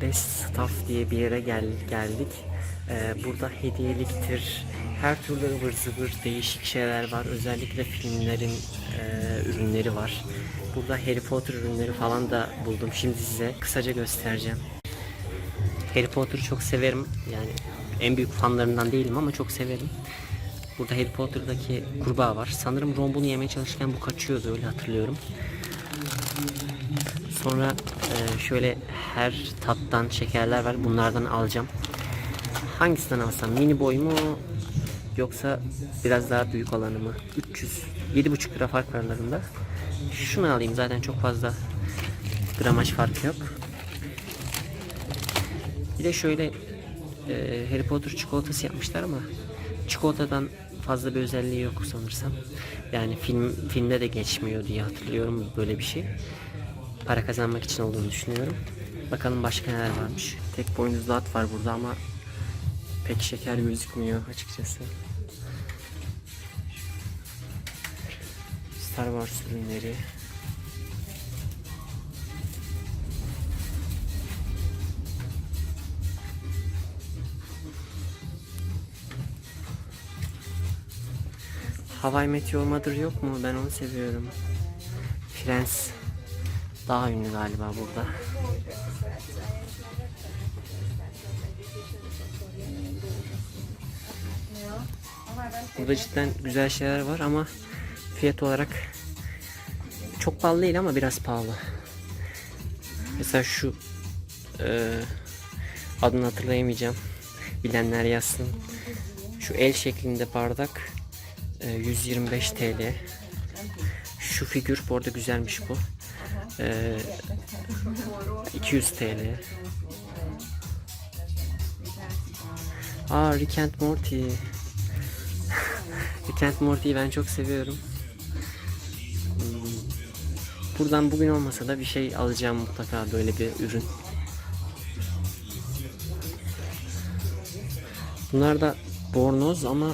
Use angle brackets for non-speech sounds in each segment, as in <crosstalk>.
Best Stuff diye bir yere gel geldik. Ee, burada hediyeliktir, her türlü ıvır zıvır değişik şeyler var. Özellikle filmlerin e, ürünleri var. Burada Harry Potter ürünleri falan da buldum. Şimdi size kısaca göstereceğim. Harry Potter'ı çok severim. Yani en büyük fanlarından değilim ama çok severim. Burada Harry Potter'daki kurbağa var. Sanırım Ron bunu yemeye çalışırken bu kaçıyordu öyle hatırlıyorum. Sonra e, şöyle her tattan şekerler var. Bunlardan alacağım. Hangisinden alsam? Mini boy mu? Yoksa biraz daha büyük olanı mı? 300. 7,5 lira fark var aralarında. Şunu alayım zaten çok fazla gramaj farkı yok. Bir de şöyle e, Harry Potter çikolatası yapmışlar ama çikolatadan fazla bir özelliği yok sanırsam. Yani film filmde de geçmiyor diye hatırlıyorum böyle bir şey. Para kazanmak için olduğunu düşünüyorum. Bakalım başka neler varmış. Tek boynuzlu at var burada ama pek şeker gözükmüyor açıkçası. Star Wars ürünleri. Hawaii Meteor Mother yok mu? Ben onu seviyorum. Friends daha ünlü galiba burada. Burada cidden güzel şeyler var ama fiyat olarak çok pahalı değil ama biraz pahalı. Mesela şu e, adını hatırlayamayacağım. Bilenler yazsın. Şu el şeklinde bardak e, 125 TL. Şu figür bu arada güzelmiş bu. E, 200 TL. Aa Rick and Morty. <laughs> Rick and Morty'yi ben çok seviyorum. Hmm, Buradan bugün olmasa da bir şey alacağım mutlaka böyle bir ürün. Bunlar da bornoz ama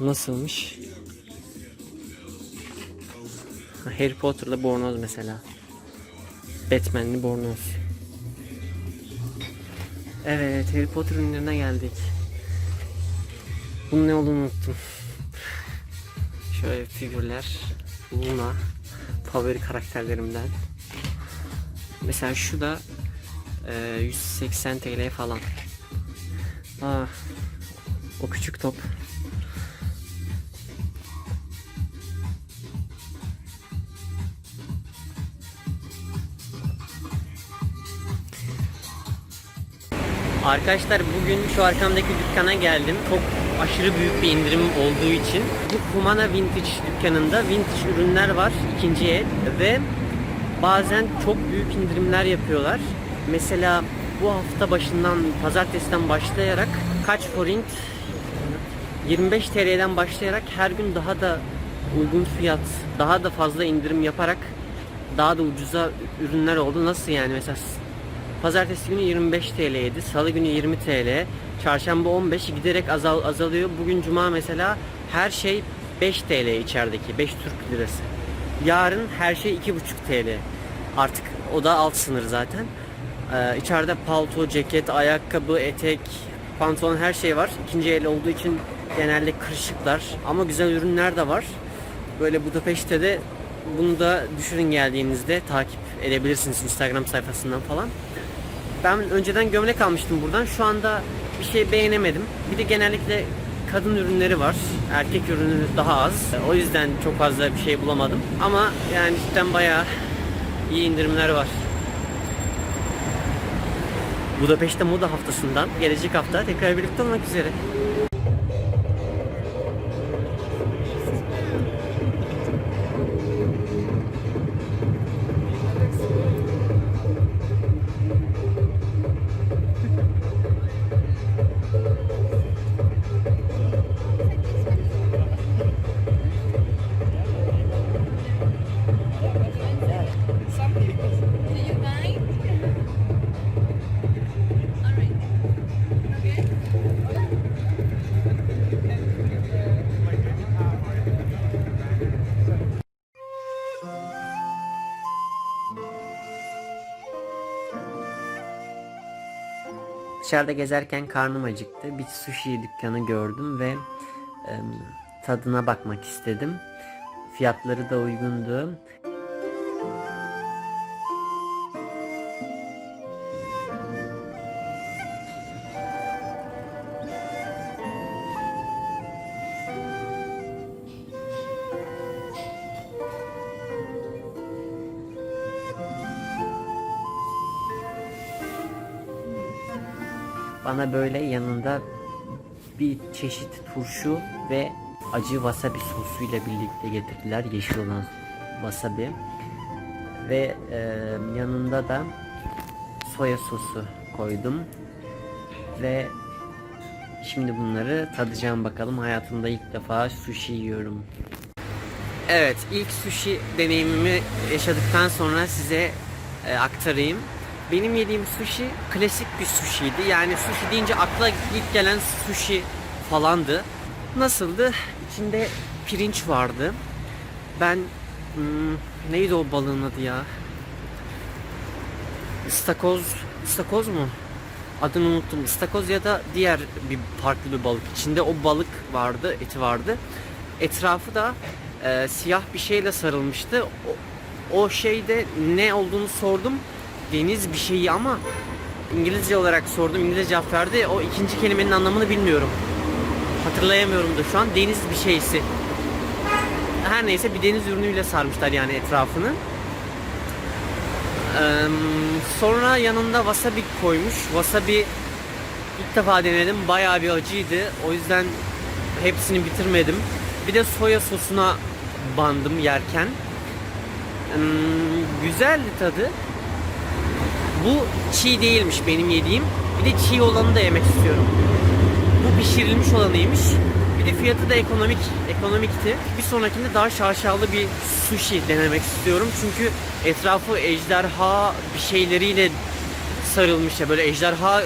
nasılmış? Harry Potter'da bornoz mesela. Batman'li bornoz. Evet, Harry Potter ürünlerine geldik. Bunun ne olduğunu unuttum. Şöyle figürler. Luna. Favori karakterlerimden. Mesela şu da e, 180 TL falan. Aa, o küçük top. Arkadaşlar bugün şu arkamdaki dükkana geldim. Çok aşırı büyük bir indirim olduğu için. Bu Humana Vintage dükkanında vintage ürünler var ikinci el ve bazen çok büyük indirimler yapıyorlar. Mesela bu hafta başından pazartesiden başlayarak kaç forint 25 TL'den başlayarak her gün daha da uygun fiyat, daha da fazla indirim yaparak daha da ucuza ürünler oldu. Nasıl yani mesela Pazartesi günü 25 TL'ydi. Salı günü 20 TL. Çarşamba 15 giderek azal azalıyor. Bugün cuma mesela her şey 5 TL içerideki 5 Türk lirası. Yarın her şey 2,5 TL. Artık o da alt sınır zaten. Ee, içeride palto, ceket, ayakkabı, etek, pantolon her şey var. İkinci el olduğu için genelde kırışıklar ama güzel ürünler de var. Böyle Budapeşte de bunu da düşünün geldiğinizde takip edebilirsiniz Instagram sayfasından falan. Ben önceden gömlek almıştım buradan. Şu anda bir şey beğenemedim. Bir de genellikle kadın ürünleri var. Erkek ürünü daha az. O yüzden çok fazla bir şey bulamadım. Ama yani cidden bayağı iyi indirimler var. Budapeşte Moda haftasından gelecek hafta tekrar birlikte olmak üzere. Dışarıda gezerken karnım acıktı. Bir sushi dükkanı gördüm ve e, tadına bakmak istedim. Fiyatları da uygundu. Bana böyle yanında bir çeşit turşu ve acı wasabi sosuyla birlikte getirdiler. Yeşil olan wasabi. Ve e, yanında da soya sosu koydum. Ve şimdi bunları tadacağım bakalım. Hayatımda ilk defa sushi yiyorum. Evet, ilk sushi deneyimimi yaşadıktan sonra size e, aktarayım. Benim yediğim sushi klasik bir sushiydi. Yani sushi deyince akla ilk gelen sushi falandı. Nasıldı? İçinde pirinç vardı. Ben hmm, neydi o balığın adı ya? İstakoz, istakoz mu? Adını unuttum. İstakoz ya da diğer bir farklı bir balık. İçinde o balık vardı, eti vardı. Etrafı da e, siyah bir şeyle sarılmıştı. O, o şeyde ne olduğunu sordum. Deniz bir şeyi ama İngilizce olarak sordum. İngilizce cevap verdi. O ikinci kelimenin anlamını bilmiyorum. Hatırlayamıyorum da şu an. Deniz bir şeysi. Her neyse bir deniz ürünüyle sarmışlar yani etrafını. Eee, sonra yanında wasabi koymuş. Wasabi ilk defa denedim. Bayağı bir acıydı. O yüzden hepsini bitirmedim. Bir de soya sosuna bandım yerken. Hmm, güzeldi tadı. Bu çiğ değilmiş benim yediğim. Bir de çiğ olanı da yemek istiyorum. Bu pişirilmiş olanıymış. Bir de fiyatı da ekonomik ekonomikti. Bir sonrakinde daha şaşalı bir sushi denemek istiyorum. Çünkü etrafı ejderha bir şeyleriyle sarılmış ya böyle ejderha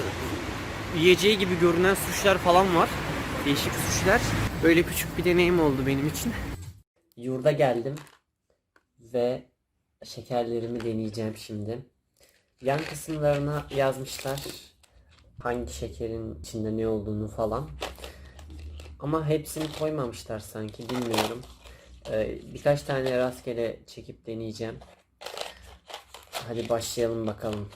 yiyeceği gibi görünen suşiler falan var. Değişik suşiler. Böyle küçük bir deneyim oldu benim için. Yurda geldim ve şekerlerimi deneyeceğim şimdi. Yan kısımlarına yazmışlar hangi şekerin içinde ne olduğunu falan. Ama hepsini koymamışlar sanki bilmiyorum. Ee, birkaç tane rastgele çekip deneyeceğim. Hadi başlayalım bakalım.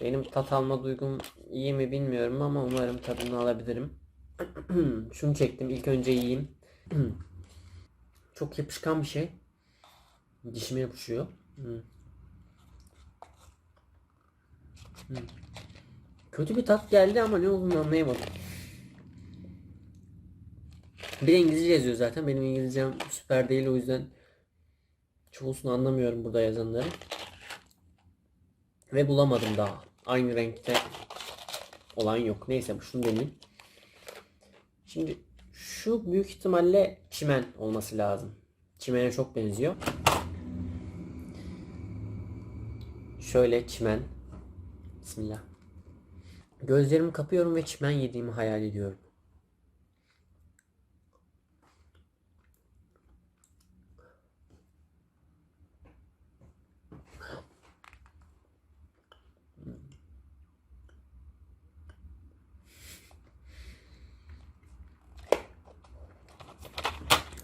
Benim tat alma duygum iyi mi bilmiyorum ama umarım tadını alabilirim. <clears throat> Şunu çektim ilk önce yiyeyim. <clears throat> Çok yapışkan bir şey. Dişime yapışıyor. Hmm. Kötü bir tat geldi ama ne olduğunu anlayamadım. Bir İngilizce yazıyor zaten. Benim İngilizcem süper değil o yüzden çoğusunu anlamıyorum burada yazanları. Ve bulamadım daha. Aynı renkte olan yok. Neyse şunu deneyeyim. Şimdi şu büyük ihtimalle çimen olması lazım. Çimene çok benziyor. Şöyle çimen. Bismillah. Gözlerimi kapıyorum ve çimen yediğimi hayal ediyorum.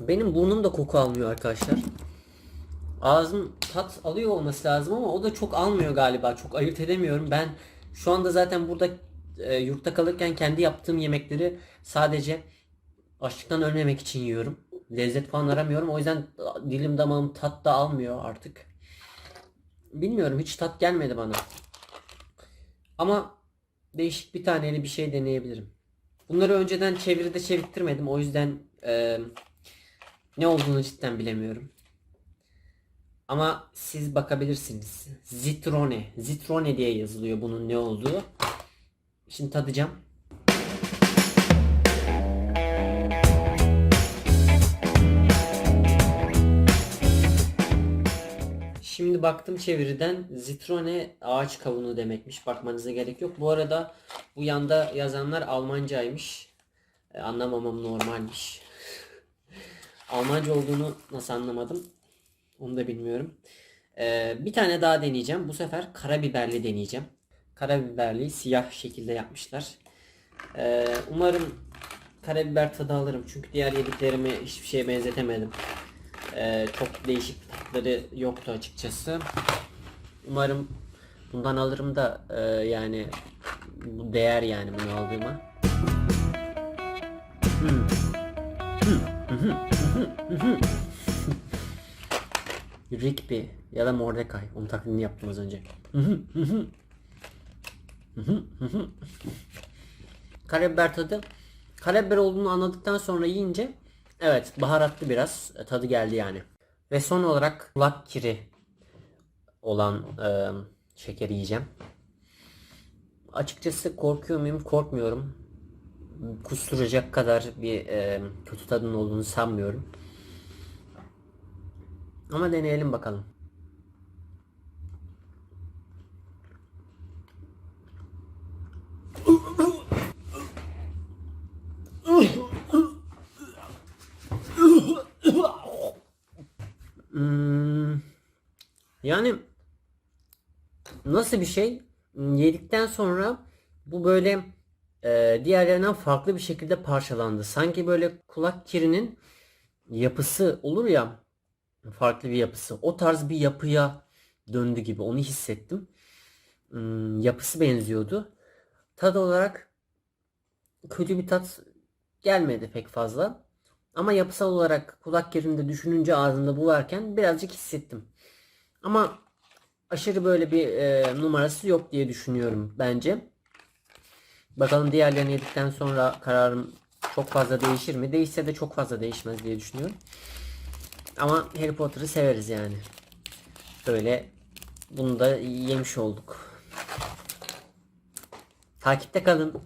Benim burnum da koku almıyor arkadaşlar. Ağzım tat alıyor olması lazım ama o da çok almıyor galiba. Çok ayırt edemiyorum. Ben şu anda zaten burada e, yurtta kalırken kendi yaptığım yemekleri sadece açlıktan ölmemek için yiyorum. Lezzet falan aramıyorum. O yüzden dilim damağım tat da almıyor artık. Bilmiyorum hiç tat gelmedi bana. Ama değişik bir taneli bir şey deneyebilirim. Bunları önceden çeviride çevirttirmedim. O yüzden e, ne olduğunu cidden bilemiyorum. Ama siz bakabilirsiniz. Zitrone. Zitrone diye yazılıyor bunun ne olduğu. Şimdi tadacağım. Şimdi baktım çeviriden zitrone ağaç kavunu demekmiş. Bakmanıza gerek yok. Bu arada bu yanda yazanlar Almancaymış. E, anlamamam normalmiş. <laughs> Almanca olduğunu nasıl anlamadım? Onu da bilmiyorum. Ee, bir tane daha deneyeceğim. Bu sefer karabiberli deneyeceğim. karabiberli siyah şekilde yapmışlar. Ee, umarım karabiber tadı alırım çünkü diğer yediklerimi hiçbir şeye benzetemedim. Ee, çok değişik tatları yoktu açıkçası. Umarım bundan alırım da e, yani bu değer yani bunu aldığıma. Hmm. Rigby ya da Mordecai. Onun taklidini yaptım az önce. Karabiber tadı. Karabiber olduğunu anladıktan sonra yiyince evet baharatlı biraz e, tadı geldi yani. Ve son olarak kulak kiri olan e, şekeri yiyeceğim. Açıkçası korkuyor muyum? Korkmuyorum. Kusturacak kadar bir e, kötü tadının olduğunu sanmıyorum. Ama deneyelim bakalım. Hmm, yani nasıl bir şey? Yedikten sonra bu böyle e, diğerlerinden farklı bir şekilde parçalandı. Sanki böyle kulak kirinin yapısı olur ya farklı bir yapısı. O tarz bir yapıya döndü gibi onu hissettim. Hmm, yapısı benziyordu. Tad olarak kötü bir tat gelmedi pek fazla. Ama yapısal olarak kulak yerinde düşününce ağzımda bularken birazcık hissettim. Ama aşırı böyle bir e, numarası yok diye düşünüyorum bence. Bakalım diğerlerini yedikten sonra kararım çok fazla değişir mi? Değişse de çok fazla değişmez diye düşünüyorum. Ama Harry Potter'ı severiz yani. Böyle bunu da yemiş olduk. Takipte kalın.